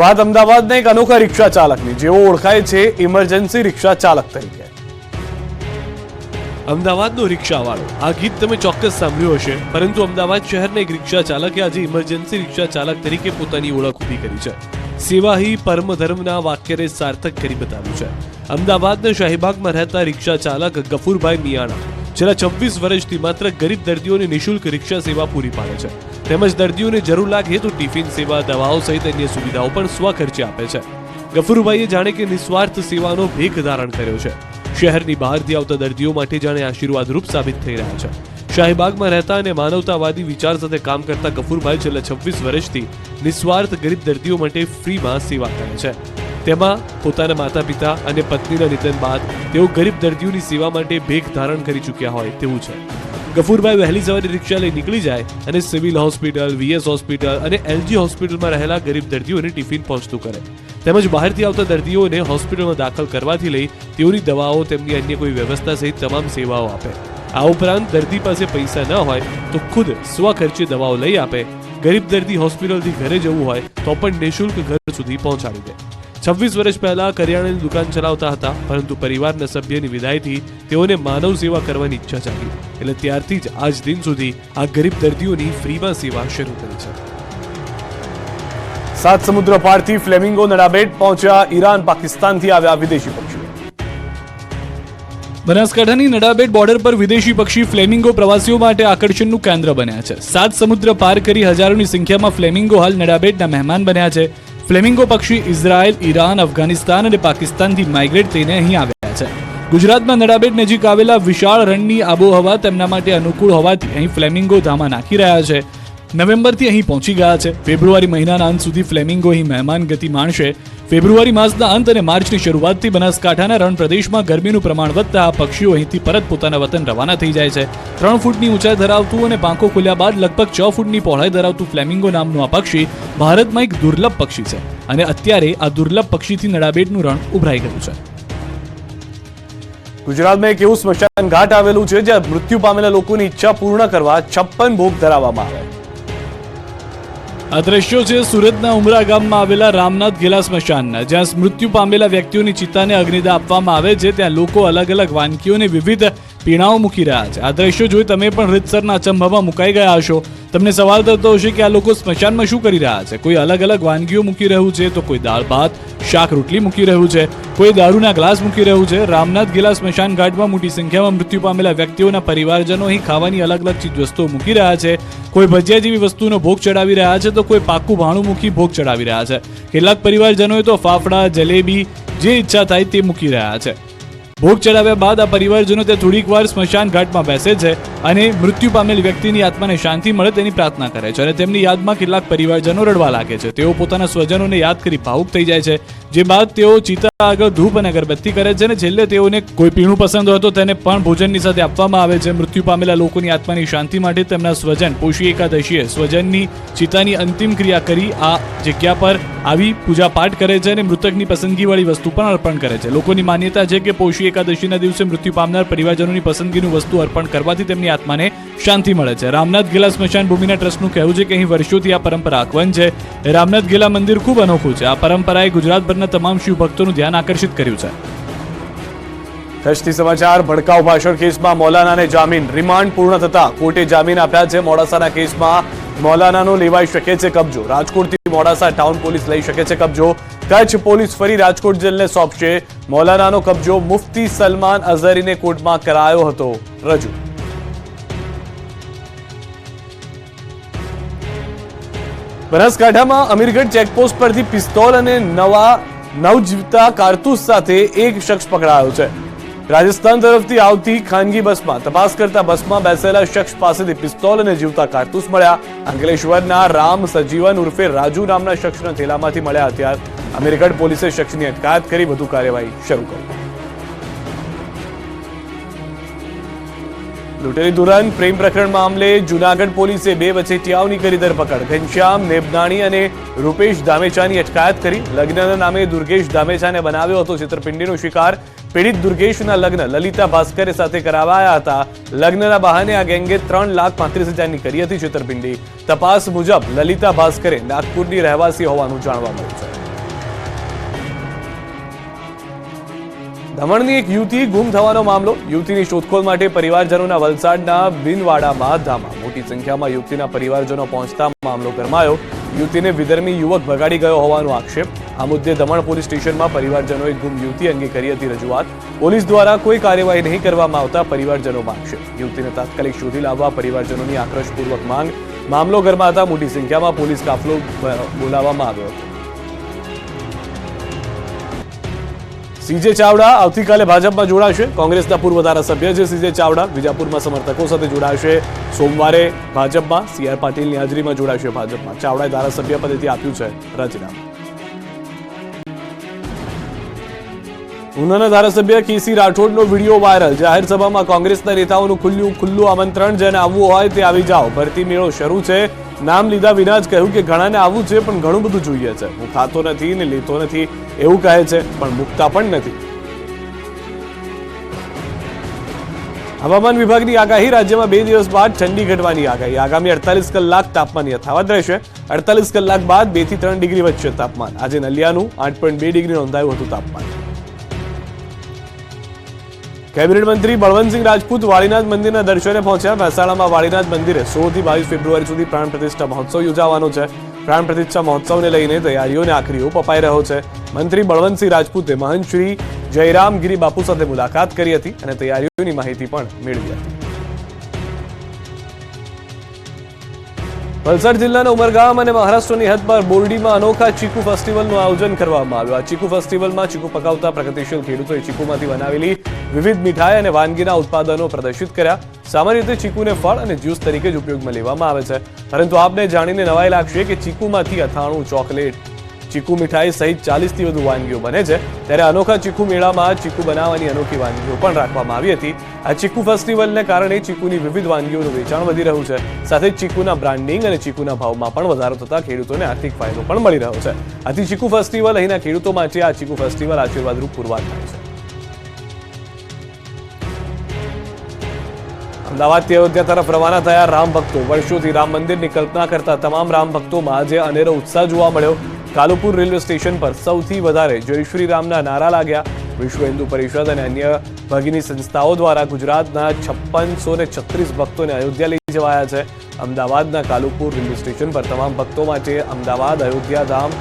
વાત અમદાવાદના એક અનોખા રિક્ષા ચાલકની જેઓ ઓળખાય છે ઇમરજન્સી રિક્ષા ચાલક તરીકે. અમદાવાદનો રિક્ષાવાળો આ ગીત તમે ચોક્કસ સાંભળ્યું હશે પરંતુ અમદાવાદ શહેરના એક રિક્ષા ચાલકે આજે ઇમરજન્સી રિક્ષા ચાલક તરીકે પોતાની ઓળખ ઊભી કરી છે. સેવા પરમધર્મના પરમ વાક્યને સાર્થક કરી બતાવ્યું છે. અમદાવાદના શાહીબાગમાં રહેતા રિક્ષા ચાલક ગફુરભાઈ મિયાણા છેલ્લા છવ્વીસ વર્ષથી માત્ર ગરીબ દર્દીઓને નિઃશુલ્ક રિક્ષા સેવા પૂરી પાડે છે. તેમજ દર્દીઓને જરૂર લાગે તો ટિફિન સેવા, દવાઓ સહિત અન્ય સુવિધાઓ પણ સ્વખર્ચે આપે છે. ગફુરભાઈએ જાણે કે નિસ્વાર્થ સેવાનો ભેખ ધારણ કર્યો છે. શહેરની બહારથી આવતા દર્દીઓ માટે જાણે આશીર્વાદરૂપ સાબિત થઈ રહ્યા છે. શાહીબાગમાં રહેતા અને માનવતાવાદી વિચાર સાથે કામ કરતા ગફુરભાઈ છેલ્લા છવ્વીસ વર્ષથી નિસ્વાર્થ ગરીબ દર્દીઓ માટે ફ્રીમાં સેવા કરે છે. તેમાં પોતાના માતા પિતા અને પત્નીના નિધન બાદ તેઓ ગરીબ દર્દીઓની સેવા માટે ભેખ ધારણ કરી ચૂક્યા હોય તેવું છે. ગફુરભાઈ વહેલી સવારે રિક્ષા લઈ નીકળી જાય અને સિવિલ હોસ્પિટલ, વીએસ હોસ્પિટલ અને એલજી હોસ્પિટલમાં રહેલા ગરીબ દર્દીઓને ટિફિન પહોંચતું કરે. તેમજ બહારથી આવતા દર્દીઓને હોસ્પિટલમાં દાખલ કરવાથી લઈ તેઓની દવાઓ, તેમની અન્ય કોઈ વ્યવસ્થા સહિત તમામ સેવાઓ આપે. આ ઉપરાંત દર્દી પાસે પૈસા ન હોય તો ખુદ સ્વખર્ચે દવાઓ લઈ આપે. ગરીબ દર્દી હોસ્પિટલથી ઘરે જવું હોય તો પણ નિઃશુલ્ક ઘર સુધી પહોંચાડી દે. છવ્વીસ વર્ષ પહેલા કરિયાણાની દુકાન ચલાવતા હતા, પરંતુ પરિવારના સભ્યની વિદાયથી તેઓને માનવ સેવા કરવાની ઈચ્છા જાગી. એટલે ત્યારથી જ આજ દિન સુધી આ ગરીબ દર્દીઓની ફ્રીમાં સેવા શરૂ કરી છે. સાત સમુદ્ર પારથી ફ્લેમિંગો નડાબેટ પહોંચ્યા ઈરાન, પાકિસ્તાનથી આવ્યા વિદેશી પક્ષીઓ બનાસકાંઠાની નડાબેટ બોર્ડર પર વિદેશી પક્ષી ફ્લેમિંગો પ્રવાસીઓ માટે આકર્ષણનું કેન્દ્ર બન્યા છે. સાત સમુદ્ર પાર કરી હજારોની સંખ્યામાં ફ્લેમિંગો હાલ નડાબેટના મહેમાન બન્યા છે. ફ્લેમિંગો પક્ષી ઇઝરાયલ, ઈરાન, અફઘાનિસ્તાન અને પાકિસ્તાનથી માઇગ્રેટ થઈને અહીં આવ્યા છે. ગુજરાતમાં નડાબેટ નજીક આવેલા વિશાળ રણની આબોહવા તેમના માટે અનુકૂળ હોવાથી અહીં ફ્લેમિંગો ધામા નાખી રહ્યા છે. નવેમ્બરથી અહીં પહોંચી ગયા છે. ફેબ્રુઆરી મહિનાના અંત સુધી ફ્લેમિંગો અહીં મહેમાન ગતિ માણશે. ફેબ્રુઆરી માસના અંત અને માર્ચની શરૂઆતથી બનાસકાંઠાના રણ પ્રદેશમાં ગરમીનું પ્રમાણ વધતા આ પક્ષીઓ અહીંથી પરત પોતાના વતન રવાના થઈ જાય છે. ત્રણ ફૂટની ઊંચાઈ ધરાવતું અને પાંખો ખોલ્યા બાદ લગભગ છ ફૂટની પહોળાઈ ધરાવતું ફ્લેમિંગો નામનું આ પક્ષી ભારતમાં એક દુર્લભ પક્ષી છે અને અત્યારે આ દુર્લભ પક્ષીથી નડાબેટનું રણ ઉભરાઈ ગયું છે. ગુજરાતમાં એક એવું સ્મશાન ઘાટ આવેલું છે જ્યાં મૃત્યુ પામેલા લોકોની ઈચ્છા પૂર્ણ કરવા છપ્પન ભોગ ધરાવવામાં આવે આ દ્રશ્યો છે સુરતના ઉમરા ગામમાં આવેલા રામનાથ ગેલા સ્મશાનના જ્યાં મૃત્યુ પામેલા વ્યક્તિઓની ચિતાને અગ્નિદા આપવામાં આવે છે. ત્યાં લોકો અલગ અલગ વાનગીઓને વિવિધ પીણાઓ મૂકી રહ્યા છે. આ દ્રશ્યો જોઈ તમે પણ રીતસરના અચંભામાં મુકાઈ ગયા હશો. તમને સવાલ થતો હશે કે આ લોકો સ્મશાનમાં શું કરી રહ્યા છે? કોઈ અલગ અલગ વાનગીઓ મૂકી રહ્યું છે તો કોઈ દાળ ભાત, શાક રોટલી મૂકી રહ્યું છે, કોઈ દારૂના ગ્લાસ મૂકી રહ્યું છે. રામનાથ ગેલા સ્મશાન ઘાટમાં મોટી સંખ્યામાં મૃત્યુ પામેલા વ્યક્તિઓના પરિવારજનો અહીં ખાવાની અલગ અલગ ચીજ વસ્તુઓ મૂકી રહ્યા છે. કોઈ ભજીયા જેવી વસ્તુનો ભોગ ચડાવી રહ્યા છે તો કોઈ પાકું ભાણું મૂકી ભોગ ચડાવી રહ્યા છે. કેટલાક પરિવારજનોએ તો ફાફડા, જલેબી જે ઈચ્છા થાય તે મૂકી રહ્યા છે. ભોગ ચડાવ્યા બાદ આ પરિવારજનો તે થોડીક વાર સ્મશાન ઘાટમાં બેસે છે અને મૃત્યુ પામેલ વ્યક્તિની આત્માને શાંતિ મળે તેની પ્રાર્થના કરે છે અને તેમની યાદમાં કેટલાક પરિવારજનો રડવા લાગે છે. તેઓ પોતાના સ્વજનોને યાદ કરી ભાવુક થઈ જાય છે જે બાદ તેઓ ચિતા આગળ ધૂપ અને અગરબત્તી કરે છે અને છેલ્લે તેઓને કોઈ પીણું પસંદ હોય તો તેને પણ ભોજનની સાથે આપવામાં આવે છે. મૃત્યુ પામેલા લોકોની આત્માની શાંતિ માટે તેમના સ્વજન પોષી એકાદશીએ સ્વજનની ચિતાની અંતિમ ક્રિયા કરી આ જગ્યા પર આવી પૂજા પાઠ કરે છે અને મૃતકની પસંદગીવાળી વસ્તુ પણ અર્પણ કરે છે. લોકોની માન્યતા છે કે પોષી એકાદશીના દિવસે મૃત્યુ પામનાર પરિવારજનોની પસંદગીનું વસ્તુ અર્પણ કરવાથી તેમની આત્માને શાંતિ મળે છે. રામનાથ ગેલા સ્મશાન ભૂમિના ટ્રસ્ટનું કહેવું છે કે અહીં વર્ષોથી આ પરંપરા અકવન છે. રામનાથ ગેલા મંદિર ખૂબ અનોખું છે. આ પરંપરાએ ગુજરાતભરના તમામ શિવ ધ્યાન આકર્ષિત કર્યું છે. કચ્છથી સમાચાર, ભડકાઉ ભાષણ કેસમાં મૌલાનાને જામીન, રિમાન્ડ પૂર્ણ થતા કોર્ટે જામીન આપ્યા છે મોડાસાના કેસમાં. મૌલાનાનો લેવાઈ શકે છે કબજો. રાજકોટથી મોડાસા ટાઉન પોલીસ લઈ શકે છે કબજો. કચ્છ પોલીસ ફરી રાજકોટ જેલને સોંપશે. મૌલાનાનો કબજો મુફ્તી સલમાન અઝહરીને કોર્ટમાં કરાયો હતો રજૂ. બનાસકાંઠામાં અમીરગઢ ચેકપોસ્ટ પરથી પિસ્તોલ અને નવા નવજીવતા કારતૂસ સાથે એક શખ્સ પકડાયો છે. રાજસ્થાન તરફથી આવતી ખાનગી બસમાં તપાસ કરતા બસમાં બેસેલા શખ્સ પાસેથી પિસ્તોલ અને જીવતા કારતૂસ મળ્યા. અંકલેશ્વરના રામ સજીવન ઉર્ફે રાજુ નામના શખ્સના થેલામાંથી મળ્યા હથિયાર. અમીરગઢ પોલીસે શખ્સની અટકાયત કરી વધુ કાર્યવાહી શરૂ કરી. લૂંટેરી દુરાન પ્રેમ પ્રકરણ મામલે જુનાગઢ પોલીસે બે વચેટિયાઓની કરી ધરપકડ. ઘનશ્યામ નેબનાણી અને રૂપેશ ધામેચાની અટકાયત કરી. લગ્નના નામે દુર્ગેશ ધામેચાને બનાવ્યો હતો છેતરપિંડીનો શિકાર. પીડિત દુર્ગેશના લગ્ન લલિતા ભાસ્કરે સાથે કરાવાયા હતા. લગ્નના બહાને આ ગેંગે ત્રણ લાખ પાંત્રીસ હજારની કરી હતી છેતરપિંડી તપાસ મુજબ લલિતા ભાસ્કરે નાગપુરની રહેવાસી હોવાનું જાણવા મળ્યું છે. દમણની એક યુવતી ગુમ થવાનો મામલો. યુવતીની શોધખોળ માટે પરિવારજનોના વલસાડના બિનવાડામાં ધામા. મોટી સંખ્યામાં યુવતીના પરિવારજનો પહોંચતા મામલો ગરમાયો. યુવતીને વિધર્મી યુવક ભગાડી ગયો હોવાનો આક્ષેપ. આ મુદ્દે દમણ પોલીસ સ્ટેશનમાં પરિવારજનોએ ગુમ યુવતી અંગે કરી હતી રજૂઆત. પોલીસ દ્વારા કોઈ કાર્યવાહી નહીં કરવામાં આવતા પરિવારજનોમાં આક્ષેપ. યુવતીને તાત્કાલિક શોધી લાવવા પરિવારજનોની આક્રોશપૂર્વક માંગ. મામલો ગરમાતા મોટી સંખ્યામાં પોલીસ કાફલો બોલાવવામાં આવ્યો હતો. સીજે ચાવડા આવતીકાલે ભાજપમાં જોડાશે. કોંગ્રેસના પૂર્વ ધારાસભ્ય છે સીજે ચાવડા. વિજાપુરમાં સમર્થકો સાથે જોડાશે. સોમવારે ભાજપમાં સી આર પાટીલની હાજરીમાં જોડાશે ભાજપમાં. ચાવડાએ ધારાસભ્ય પદેથી આપ્યું છે રાજીનામું. ઉનાના ધારાસભ્ય કેસી રાઠોડનો વીડિયો વાયરલ. જાહેર સભામાં કોંગ્રેસના નેતાઓનું ખુલ્લું ખુલ્લું આમંત્રણ જેને આવવું હોય તે આવી જાઓ. ભરતી મેળો શરૂ છે. નામ લીધા વિના જ કહ્યું કે ઘણાને આવું છે, પણ ઘણું બધું જોઈએ છે. હું ખાતો નથી ને લેતો નથી, એવું કહે છે, પણ મૂકતા પણ નથી. હવામાન વિભાગની આગાહી, રાજ્યમાં બે દિવસ બાદ ઠંડી ઘટવાની આગાહી. આગામી અડતાલીસ કલાક તાપમાન યથાવત રહેશે. અડતાલીસ કલાક બાદ બેથી ત્રણ ડિગ્રી વચ્ચે તાપમાન. આજે નલિયાનું આઠ પોઈન્ટ બે ડિગ્રી નોંધાયું હતું તાપમાન. કેબિનેટ મંત્રી બળવંતસિંહ રાજપૂત વાળીનાથ મંદિરના દર્શને પહોંચ્યા. મહેસાણામાં વાળીનાથ મંદિરે સોળથી બાવીસ ફેબ્રુઆરી સુધી પ્રાણ પ્રતિષ્ઠા મહોત્સવ યોજાવાનો છે. પ્રાણ પ્રતિષ્ઠા મહોત્સવને લઈને તૈયારીઓને આખરી ઓપ અપાઈ રહ્યો છે. મંત્રી બળવંતસિંહ રાજપૂતે મહંત શ્રી જયરામ ગિરી બાપુ સાથે મુલાકાત કરી હતી અને તૈયારીઓની માહિતી પણ મેળવી હતી. વલસાડ જિલ્લાના ઉમરગામ અને મહારાષ્ટ્રની હદ પર બોરડીમાં અનોખા ચીકુ ફેસ્ટિવલનું આયોજન કરવામાં આવ્યું. આ ચીકુ ફેસ્ટિવલમાં ચીકુ પકાવતા પ્રગતિશીલ ખેડૂતોએ ચીકુમાંથી બનાવેલી વિવિધ મીઠાઈ અને વાનગીના ઉત્પાદનો પ્રદર્શિત કર્યા. સામાન્ય રીતે ચીકુને ફળ અને જ્યુસ તરીકે જ ઉપયોગમાં લેવામાં આવે છે. પરંતુ આપને જાણીને નવાઈ લાગશે કે ચીકુમાંથી અથાણું, ચોકલેટ ચીકુ મીઠાઈ સહિત ચાલીસથી વધુ વાનગીઓ બને છે. ત્યારે અનોખા ચીકુ મેળામાં ચીકુ બનાવવાની અનોખી વાનગીઓ પણ રાખવામાં આવી હતી. આ ચીકુ ફેસ્ટિવલને કારણે ચીકુની વિવિધ વાનગીઓનું વેચાણ વધી રહ્યું છે. સાથે ચીકુના બ્રાન્ડિંગ અને ચીકુના ભાવમાં પણ વધારો થતા ખેડૂતોને આર્થિક ફાયદો પણ મળી રહ્યો છે. આથી ચીકુ ફેસ્ટિવલ અહીંના ખેડૂતો માટે આ ચીકુ ફેસ્ટિવલ આશીર્વાદરૂપ પુરવાર થાય છે. અમદાવાદથી અયોધ્યા તરફ રવાના થયા રામ ભક્તો. વર્ષોથી રામ મંદિરની કલ્પના કરતા તમામ રામ ભક્તોમાં આજે અનેરો ઉત્સાહ જોવા મળ્યો. કાલુપુર રેલવે સ્ટેશન પર સૌથી વધારે જય રામના નારા લાગ્યા. વિશ્વ હિન્દુ પરિષદ અને અન્ય ભગીની સંસ્થાઓ દ્વારા ગુજરાતના છપ્પનસો ભક્તોને અયોધ્યા લઈ જવાયા છે. અમદાવાદના કાલુપુર રેલવે સ્ટેશન પર તમામ ભક્તો માટે અમદાવાદ અયોધ્યા ધામ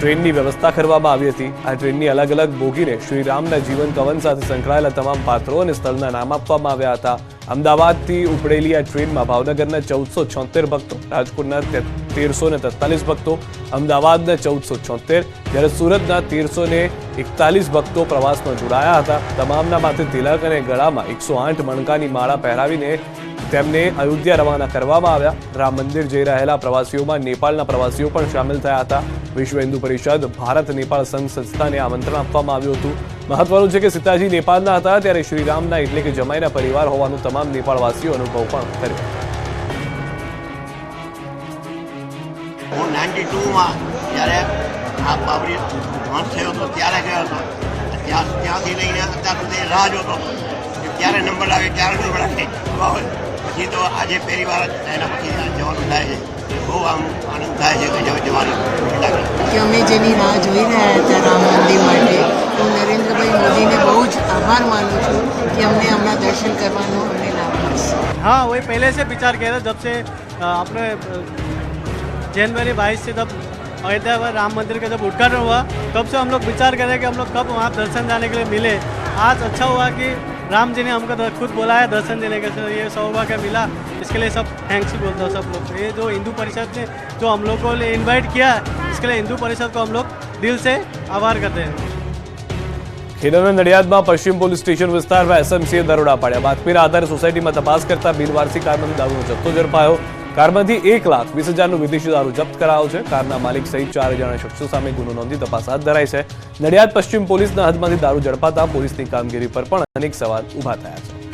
ટ્રેનની વ્યવસ્થા કરવામાં આવી હતી. આ ટ્રેનની અલગ અલગ બોગીને શ્રીરામના જીવન કવન સાથે સંકળાયેલા તમામ પાત્રો અને સ્થળના નામ આપવામાં આવ્યા હતા. અમદાવાદથી ઉપડેલી આ ટ્રેનમાં ભાવનગરના ચૌદસો છોતેર ભક્તો, રાજકોટના તેરસો ને તેતાલીસ ભક્તો, અમદાવાદના ચૌદસો છોતેર, જ્યારે સુરતના તેરસો ને એકતાલીસ ભક્તો પ્રવાસમાં જોડાયા હતા. તમામના માથે તિલક અને ગળામાં એકસો આઠ મણકાની માળા પહેરાવીને તેમને અયોધ્યા રવાના કરવામાં આવ્યા. રામ મંદિર જઈ રહેલા પ્રવાસીઓમાં નેપાળના પ્રવાસીઓ પણ સામેલ થયા હતા. વિશ્વ હિન્દુ પરિષદ, ભારત નેપાળ સંઘ સંસ્થાને આમંત્રણ આપવામાં આવ્યું હતું. મહત્વનું છે કે સીતાજી નેપાળના હતા, ત્યારે શ્રીરામના એટલે કે જમાઈના પરિવાર હોવાનું તમામ નેપાળવાસીઓ અનુભવ પણ કર્યો. ટુમાં જ્યારે આ બાબરી ધ્વંસ થયો હતો ત્યારે ગયો હતો ત્યાં ત્યાંથી લઈને અત્યાર સુધી રાહ જોતો હતો કે ક્યારે નંબર આવે ક્યારે નંબર આવે બાબત પછી તો આજે પહેલી વાર જ એના પછી જવાનું થાય છે બહુ આમ આનંદ થાય છે કે જવા- જવાની કે અમે જેની રાહ જોઈ રહ્યા હતા રામ મંદિર માટે હું નરેન્દ્રભાઈ મોદીને બહુ જ આભાર માનું છું કે અમને હમણાં દર્શન કરવાનો અમને લાભ મળશે हाँ वही पहले से विचार किया था जब से अ, आपने अ, जनवरी बाईस से जब अयोध्या में राम मंदिर का जब उद्घाटन हुआ तब से हम लोग विचार कर रहे हैं कि हम लोग कब वहाँ दर्शन जाने के लिए मिले आज अच्छा हुआ कि राम जी ने हमको द- खुद बोला है दर्शन देने के लिए ये सौभाग्य मिला इसके लिए सब थैंक्स ही बोलता हूँ सब लोग को। ये जो हिंदू परिषद ने जो हम लोग को लिए इन्वाइट किया है इसके लिए हिंदू परिषद को हम लोग दिल से आभार करते हैं ખેડાના નડિયાદમાં પશ્ચિમ પોલીસ સ્ટેશન વિસ્તારમાં એસએમસીએ દરોડા પાડ્યા બાતમીના આધારે સોસાયટીમાં તપાસ કરતા બિનવારસી કારમાંથી દારૂનો જથ્થો ઝડપાયો કારમાંથી એક લાખ વીસ હજારનું વિદેશી દારૂ જપ્ત કરાયો છે. કારના માલિક સહિત ચાર જણા શખ્સો સામે ગુનો નોંધી તપાસ હાથ ધરાઈ છે. નડિયાદ પશ્ચિમ પોલીસના હદમાંથી દારૂ ઝડપાતા પોલીસની કામગીરી પર પણ અનેક સવાલ ઊભા થયા છે.